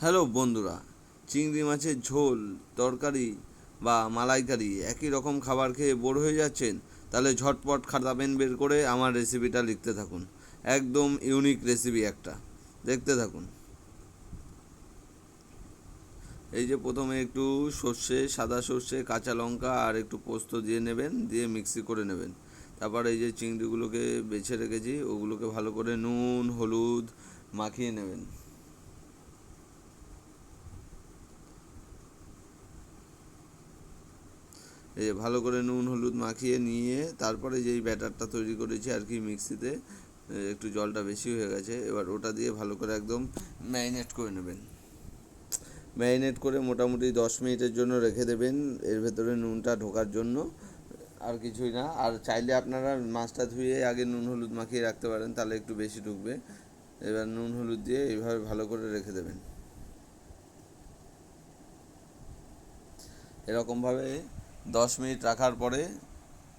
Hello বন্ধুরা, চিংড়ি মাছের ঝোল, তরকারি বা মালাইকারি একই রকম খাবার খেয়ে বোর হয়ে যাচ্ছেন? তাহলে ঝটপট খাতা পেন বের করে আমার রেসিপিটা লিখতে থাকুন। একদম ইউনিক রেসিপি একটা। দেখতে থাকুন। এই যে প্রথমে একটু সর্ষে, সাদা সর্ষে, কাঁচা লঙ্কা আর একটু পোস্ত দিয়ে নেবেন, দিয়ে মিক্সি করে নেবেন। তারপর এই যে চিংড়িগুলোকে বেছে রেখেছি, ওগুলোকে ভালো করে নুন, হলুদ মাখিয়ে নেবেন। এই যে ভালো করে নুন, হলুদ মাখিয়ে নিয়ে তারপরে যেই ব্যাটারটা তৈরি করেছি আর কি মিক্সিতে একটু জলটা বেশি হয়ে গেছে, এবার ওটা দিয়ে ভালো করে একদম ম্যারিনেট করে নেবেন। ম্যারিনেট করে মোটামুটি দশ মিনিটের জন্য রেখে দেবেন, এর ভেতরে নুনটা ঢোকার জন্য, আর কিছুই না। আর চাইলে আপনারা মাছটা ধুয়ে আগে নুন, হলুদ মাখিয়ে রাখতে পারেন, তাহলে একটু বেশি ঢুকবে। এবার নুন, হলুদ দিয়ে এইভাবে ভালো করে রেখে দেবেন। এরকমভাবে দশ মিনিট রাখার পরে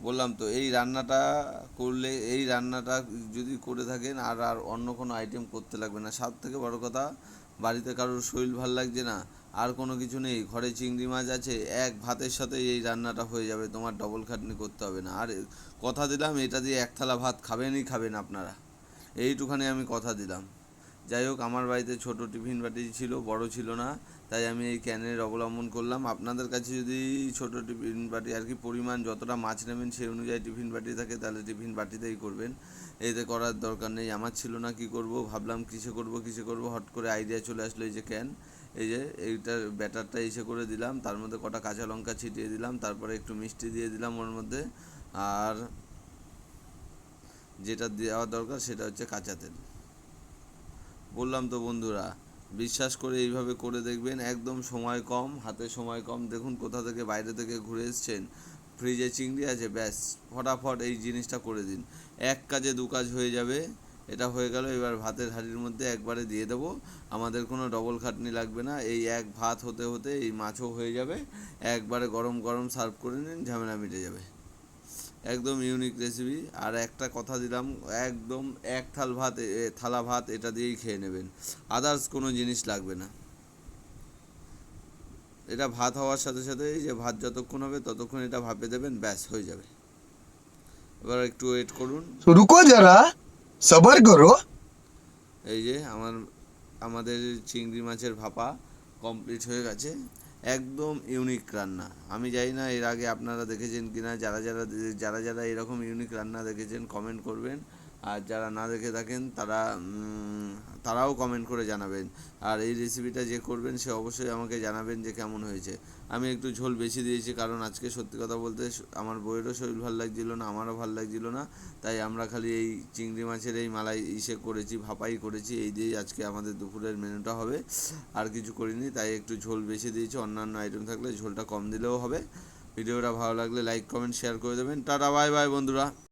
বললাম তো, এই রান্নাটা করলে, এই রান্নাটা যদি করে থাকেন, আর আর অন্য কোনো আইটেম করতে লাগবে না। সব থেকে বড় কথা, বাড়িতে কারোর শরীর ভালো লাগছে না, আর কোনো কিছু নেই। ঘরে চিংড়ি মাছ আছে, এক ভাতের সাথে এই রান্নাটা হয়ে যাবে, তোমার ডবল খাটনি করতে হবে না। আর কথা দিলাম, এটা দিয়ে এক থালা ভাত খাবেনই খাবেন আপনারা। এইটুখানি আমি কথা দিলাম। যাই হোক, আমার বাড়িতে ছোট টিফিন বাটি ছিল, বড় ছিল না, তাই আমি এই ক্যানের অবলম্বন করলাম। আপনাদের কাছে যদি ছোট টিফিন বাটি আর কি পরিমাণ যতটা মাছ নেবেন সেই অনুযায়ী টিফিন বাটি থাকে, তাহলে টিফিন বাটিতেই করবেন। এতে করার দরকার নেই, আমার ছিল না, কি করব? ভাবলাম কিসে করব কিসে করব? হট করে আইডিয়া চলে আসলো এই যে ক্যান এই যে এইটার ব্যাটারটা এসে করে দিলাম, তার মধ্যে কটা কাঁচা লঙ্কা ছিটিয়ে দিলাম, তারপরে একটু মিষ্টি দিয়ে দিলাম ওর মধ্যে। আর যেটা দেওয়া দরকার সেটা হচ্ছে কাঁচা তেল। বললাম তো বন্ধুরা, বিশ্বাস করে এইভাবে করে দেখবেন, একদম সময় কম, হাতে সময় কম। দেখুন কোথা থেকে বাইরে থেকে ঘুরে এসছেন, ফ্রিজে চিংড়ি আছে, ব্যাস, ফটাফট এই জিনিসটা করে দিন। এক কাজে দু কাজ হয়ে যাবে, এটা হয়ে গেল, এবার ভাতের হাঁড়ির মধ্যে একবারে দিয়ে দেবো। আমাদের কোনো ডবল খাটনি লাগবে না, এই এক ভাত হতে হতে এই মাছও হয়ে যাবে। একবারে গরম গরম সার্ভ করে নিন, ঝামেলা মিটে যাবে। একদম ইউনিক রেসিপি আর একটা কথা দিলাম একদম এক থাল ভাত থালা ভাত এটা দিয়েই খেয়ে নেবেন। আদার্স কোনো জিনিস লাগবে না। এটা ভাত হওয়ার সাথে সাথে এই যে ভাত যতক্ষণ হবে ততক্ষণ এটা ভাপে দেবেন ব্যাস হয়ে যাবে। এবার একটু ওয়েট করুন। রুকো যারা সবার করো। এই যে আমার আমাদের চিংড়ি মাছের ভাপা কমপ্লিট হয়ে গেছে। একদম ইউনিক রান্না। আমি জানি না এর আগে আপনারা দেখেছেন কি না যারা যারা যারা যারা এরকম ইউনিক রান্না দেখেছেন কমেন্ট করবেন। আর যারা না দেখে থাকেন, তারা তারাও কমেন্ট করে জানাবেন। আর এই রেসিপিটা যে করবেন, সে অবশ্যই আমাকে জানাবেন যে কেমন হয়েছে। আমি একটু ঝোল বেশি দিয়েছি, কারণ আজকে সত্যি কথা বলতে আমার বইয়েরও শরীর ভালো লাগছিল না, আমারও ভালো লাগছিল না। তাই আমরা খালি এই চিংড়ি মাছের এই মালাই ইসে করেছি, ভাপাই করেছি, এই দিয়েই আজকে আমাদের দুপুরের মেনুটা হবে। আর কিছু করিনি, তাই একটু ঝোল বেশি দিয়েছি, অন্যান্য আইটেম থাকলে ঝোলটা কম দিলেও হবে। ভিডিওটা ভালো লাগলে লাইক কমেন্ট শেয়ার করে দেবেন। টাটা বাই বাই বন্ধুরা।